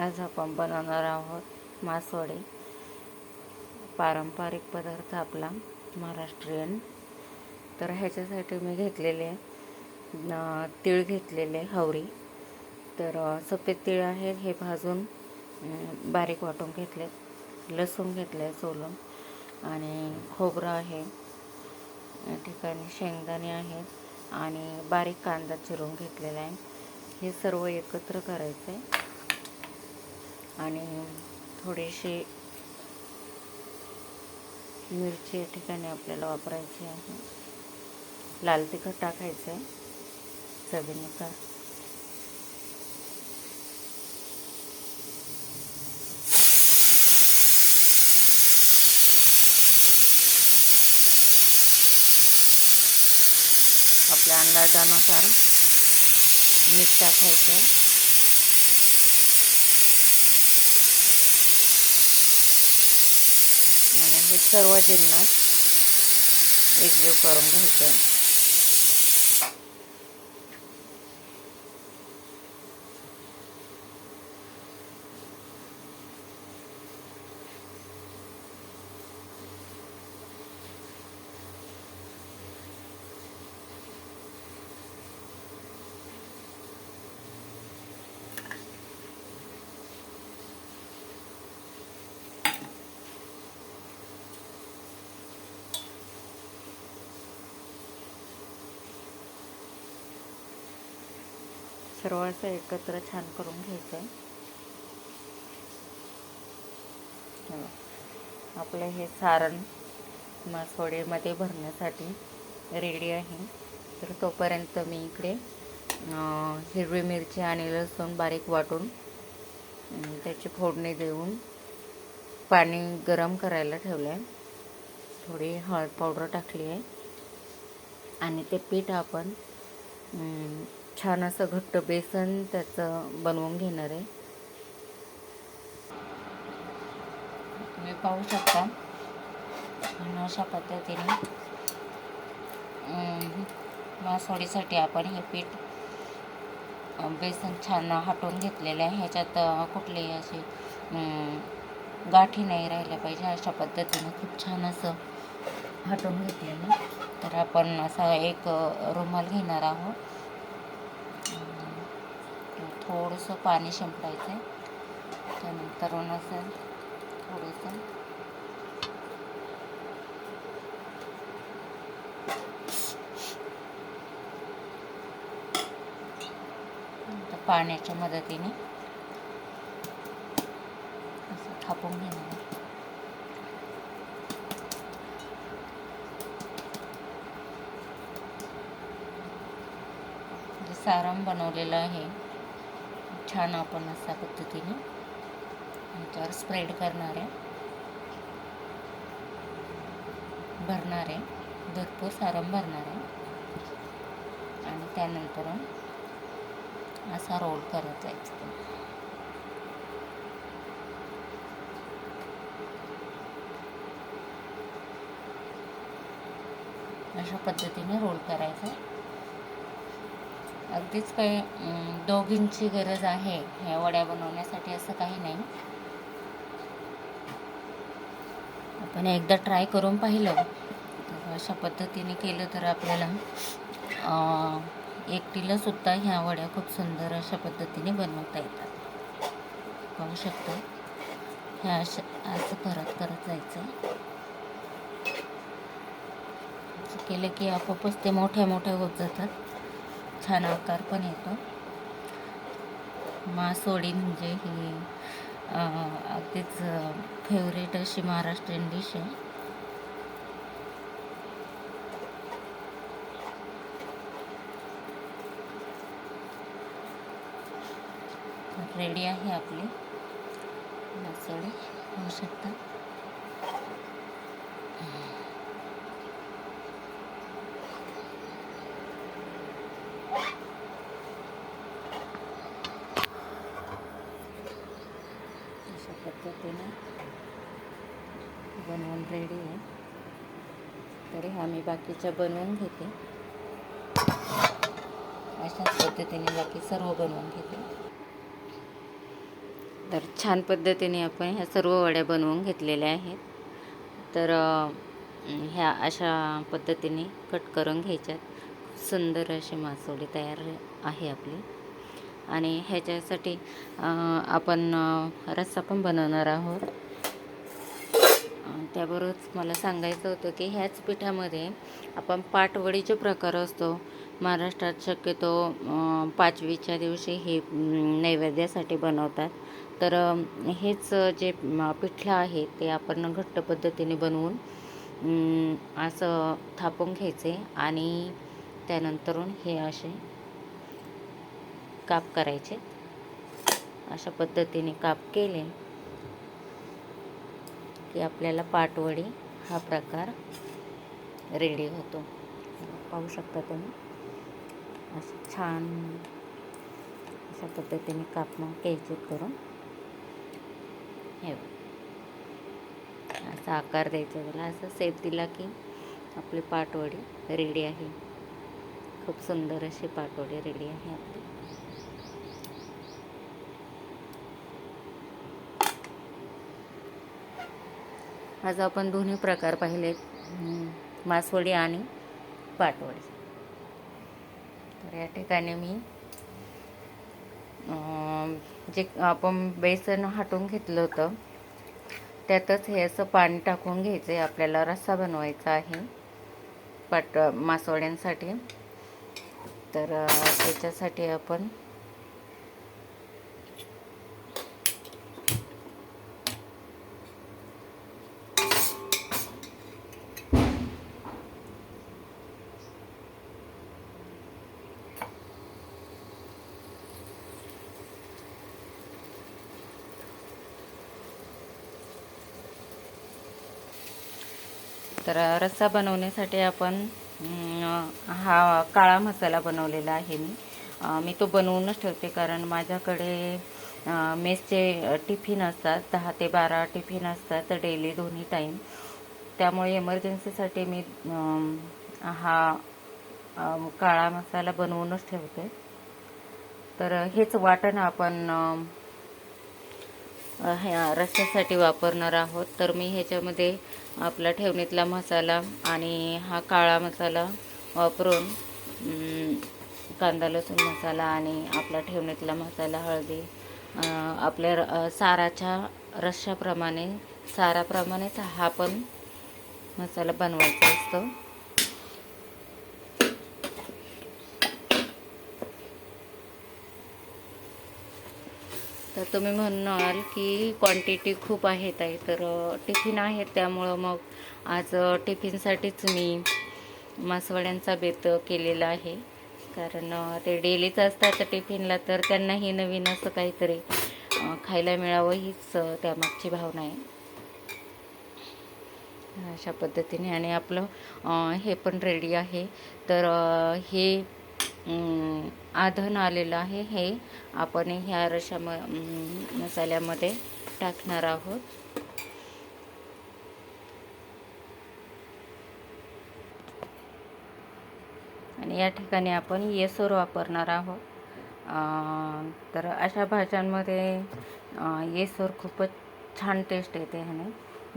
आज आपण बनवणार आहोत मासवडे. पारंपरिक पदार्थ आपला महाराष्ट्रीयन. तर ह्याच्यासाठी मी घेतलेले तीळ घेतलेले हवरी. तर सफेद तीळ आहेत हे भाजून बारीक वाटून घेतले लसूण घेतले सोलून. आणि खोबरं आहे या ठिकाणी शेंगदाणे आहेत आणि बारीक कांदा चिरून घेतलेला आहे. हे सर्व एकत्र करायचं आहे आणि थोडीशी मिरची या ठिकाणी आपल्याला वापरायची आहे. लाल तिखट टाकायचं आहे चवीनुसार. आपल्या अंदाजानुसार मीठ टाकायचं आहे आणि हे सर्व जिन्नस एकजीव करून घ्यायचं. आहे सर्व असं एकत्र छान करून घ्यायचं आहे. आपलं हे सारण मसोडेमध्ये भरण्यासाठी रेडी आहे. तर तोपर्यंत मी इकडे हिरवी मिरची आणि लसूण बारीक वाटून त्याची फोडणी देऊन पाणी गरम करायला ठेवलं आहे थोडी हळद पावडर टाकली आहे. आणि ते पीठ आपण छान असं घट्ट बेसन त्याचं बनवून घेणार आहे. तुम्ही पाहू शकता. आणि अशा पद्धतीने मासोळीसाठी आपण हे पीठ बेसन छान हटवून घेतलेलं आहे. ह्याच्यात कुठलेही असे गाठी नाही राहिल्या पाहिजे. अशा पद्धतीने खूप छान असं हटवून घेतलेलं तर आपण असा एक रुमाल घेणार आहोत. थोडंसं पाणी शिंपडायचं आहे त्यानंतर असं थोडंसं. पाण्याच्या मदतीने असं थापून घेणार म्हणजे सारम जे बनवलेलं आहे. छान आपण अशा पद्धतीने त्यावर स्प्रेड करणार आहे. भरणार आहे. भरपूर सारण भरणार आहे. आणि त्यानंतर असा रोल करत जायचं अशा पद्धतीने रोल करायचा. अगदीच काही दोघींची गरज आहे. ह्या वड्या बनवण्यासाठी असं काही नाही. आपण एकदा ट्राय करून पाहिलं. तर अशा पद्धतीने केलं तर आपल्याला एकटीलासुद्धा एकटीला सुद्धा ह्या वड्या खूप सुंदर अशा पद्धतीने बनवता येतात. पाहू शकतो. ह्या अशा असं करत करत जायचं. असं केलं की आपोआपच ते मोठ्या मोठ्या होत जातात. छान आकार पण येतो. मासोडी म्हणजे ही अगदीच फेवरेट अशी महाराष्ट्रीयन डिश आहे. रेडी आहे आपली मासोडी होऊ शकता अशा पद्धतीने बनवून रेडी आहे तरी ह्या मी बाकीच्या बनवून घेते. अशाच पद्धतीने बाकी सर्व बनवून घेते. तर छान पद्धतीने आपण ह्या सर्व वड्या बनवून घेतलेल्या आहेत. तर ह्या अशा पद्धतीने कट करून घ्यायच्यात. सुंदर अशी मासोळी तयार आहे आपली. आणि ह्याच्यासाठी आपण रस्सा पण बनवणार आहोत. त्याबरोबरच मला सांगायचं होतं की ह्याच पिठामध्ये आपण पाटवडीचे प्रकार असतो. महाराष्ट्रात शक्यतो पाचवीच्या दिवशी हे नैवेद्यासाठी बनवतात. तर हेच जे पिठलं आहे ते आपण घट्ट पद्धतीने बनवून असं थापून घ्यायचे आणि त्यानंतरून हे असे काप करायचे. अशा पद्धतीने काप केले. की आपल्याला पाटवडी हा प्रकार रेडी होतो. पाहू शकता तुम्ही. असं छान अशा पद्धतीने कापणं मग करून. हे असा आकार द्यायचा त्याला. असं सेप दिला की आपली पाटवडी रेडी आहे. खूप सुंदर अशी पाटवडी रेडी आहे आपली. आज आपण दोन्ही प्रकार पाहिलेत मासवडी आणि पाटवडी. तर या ठिकाणी मी जे आपण बेसन हाटून घेतलं होतं त्यातच हे असं पाणी टाकून घ्यायचं आहे आपल्याला रस्सा बनवायचा आहे पाट मासवड्यांसाठी. तर त्याच्यासाठी आपण तर रस्सा बनवण्यासाठी आपण हा काळा मसाला बनवलेला आहे मी. मी तो बनवूनच ठेवते कारण माझ्याकडे मेसचे टिफिन असतात दहा ते बारा टिफिन असतात डेली दोन्ही टाईम त्यामुळे एमर्जन्सीसाठी मी हा काळा मसाला बनवूनच ठेवते. तर हेच वाटण आपण ह्या रस्स्यासाठी वापरणार आहोत. तर मी ह्याच्यामध्ये आपला ठेवणीतला मसाला आणि हा काळा मसाला वापरून कांदा लसूण मसाला आणि आपला ठेवणीतला मसाला हळदी आपल्या र- साराच्या रश्श्याप्रमाणे साराप्रमाणेच हा पण मसाला बनवायचा असतो. तर तुम्ही म्हणाल की क्वांटिटी खूप आहेत आहे. तर टिफिन आहेत त्यामुळं मग आज टिफिनसाठीच मी मासवड्यांचा बेत केलेला आहे. कारण ते डेलीच असतात टिफिनला तर त्यांनाही नवीन असं काहीतरी खायला मिळावं हीच त्यामागची भावना आहे. अशा पद्धतीने आणि आपलं हे पण रेडी आहे. तर हे अं, आधन आलेलं आहे हे. आपण ह्या रशा म मसाल्यामध्ये टाकणार आहोत. आणि या ठिकाणी आपण येसोर वापरणार आहोत. तर अशा भाज्यांमध्ये येसोर खूपच छान टेस्ट येते ह्याने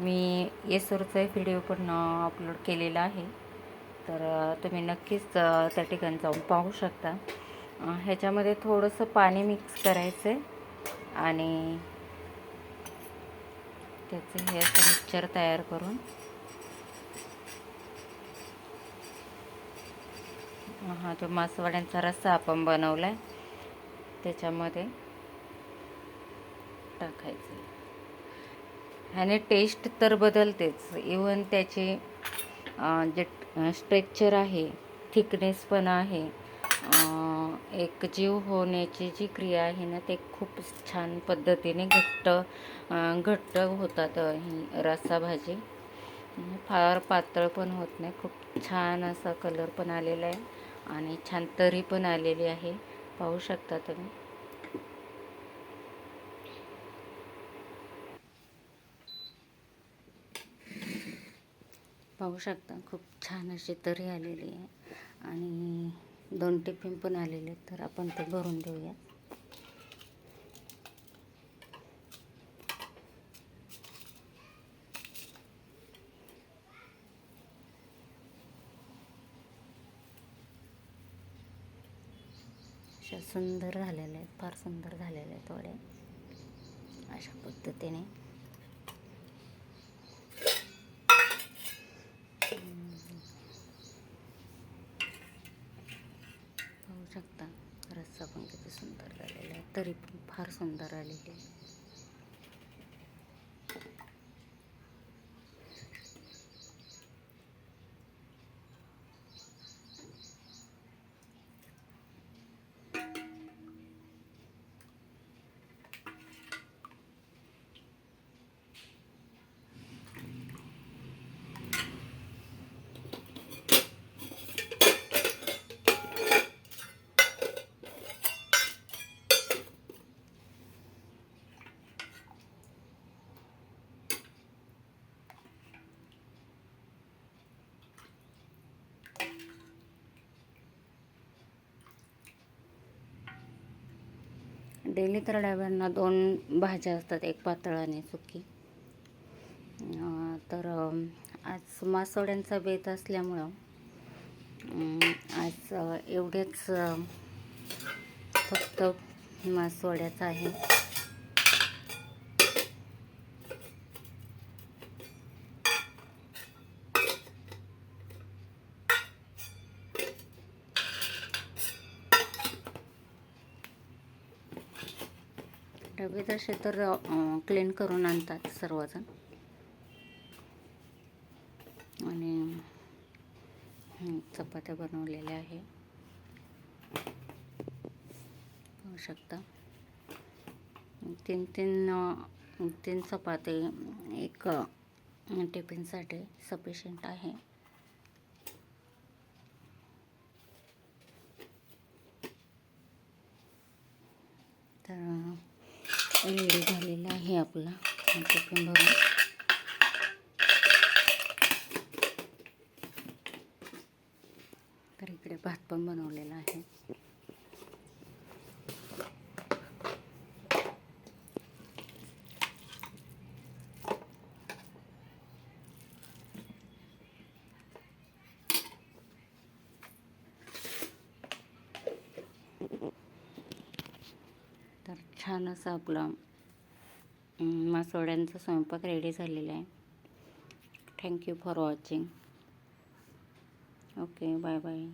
मी येसोरचा व्हिडिओ पण अपलोड केलेला आहे. तर तुम्ही नक्कीच त्या ठिकाणी जाऊन पाहू शकता. ह्याच्यामध्ये थोडंसं पाणी मिक्स करायचं आहे आणि त्याचं हे असं मिक्सचर तयार करून. हा जो मासवाड्यांचा रस्सा आपण बनवला आहे त्याच्यामध्ये टाकायचं ह्याने टेस्ट तर बदलतेच. इवन त्याची जे स्ट्रेक्चर आहे थिकनेस पण आहे एक जीव होण्याची जी क्रिया आहे ना ते खूप छान पद्धतीने घट्ट घट्ट होतात ही रस्सा भाजी. फार पातळ पण होत नाही खूप छान असा कलर पण आलेला आहे आणि छान तरी पण आलेली आहे. पाहू शकता तुम्ही. पाहू शकता खूप छान अशी तरी आलेली आहे. आणि दोन टिफिन पण आलेले आहेत तर आपण ते भरून देऊया अशा सुंदर झालेले आहेत फार सुंदर झालेले आहेत थोडे अशा पद्धतीने. तरी पण फार सुंदर आलेली डेली तर डाब्यांना दोन भाज्या असतात एक पातळ आणि सुकी. तर आज मासवड्यांचा बेत असल्यामुळं आज एवढेच फक्त मासवड्याचं आहे. डबे तसे तर क्लीन करून आणतात सर्वजण. आणि चपात्या बनवलेल्या आहे. पाहू शकता. तीन तीन तीन चपाती एक टिफिनसाठी सफिशियंट आहे तर रेडी झालेला आहे आपला. टिफिन भरून तर इकडे भात पण बनवला आहे तर छान असं आपलं मासोड्यांचा स्वयंपाक रेडी झालेला आहे. Thank you for watching okay bye bye